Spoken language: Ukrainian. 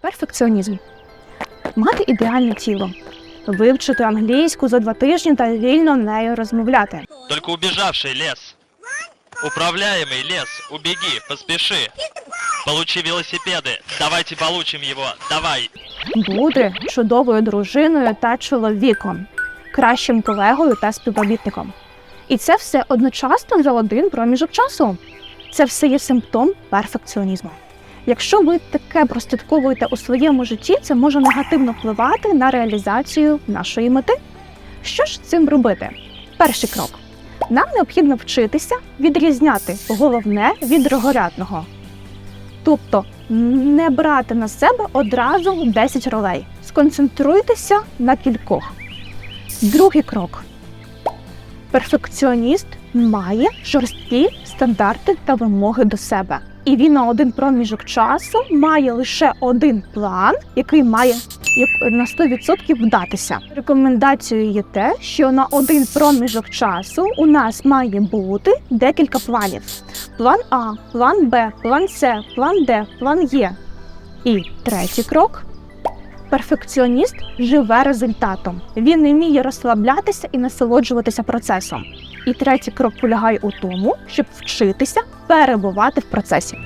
перфекціонізм. Мати ідеальне тіло, вивчити англійську за два тижні та вільно нею розмовляти. Только убежавший лес. Управляемый лес, убеги, поспеши. Получи велосипеды. Давайте получим его. Давай. бути чудовою дружиною та чоловіком, кращим колегою та співробітником. І це все одночасно за один проміжок часу. Це все є симптом перфекціонізму. Якщо ви таке прослідковуєте у своєму житті, це може негативно впливати на реалізацію нашої мети. Що ж цим робити? Перший крок. Нам необхідно вчитися відрізняти головне від другорядного. Тобто не брати на себе одразу 10 ролей. Сконцентруйтеся на кількох. Другий крок. Перфекціоніст має жорсткі стандарти та вимоги до себе. І він на один проміжок часу має лише один план, який має на 100% вдатися. Рекомендацією є те, що на один проміжок часу у нас має бути декілька планів: план А, план Б, план С, план Д, план Е. І третій крок. Перфекціоніст живе результатом. Він не вміє розслаблятися і насолоджуватися процесом. І третій крок полягає у тому, щоб вчитися перебувати в процесі.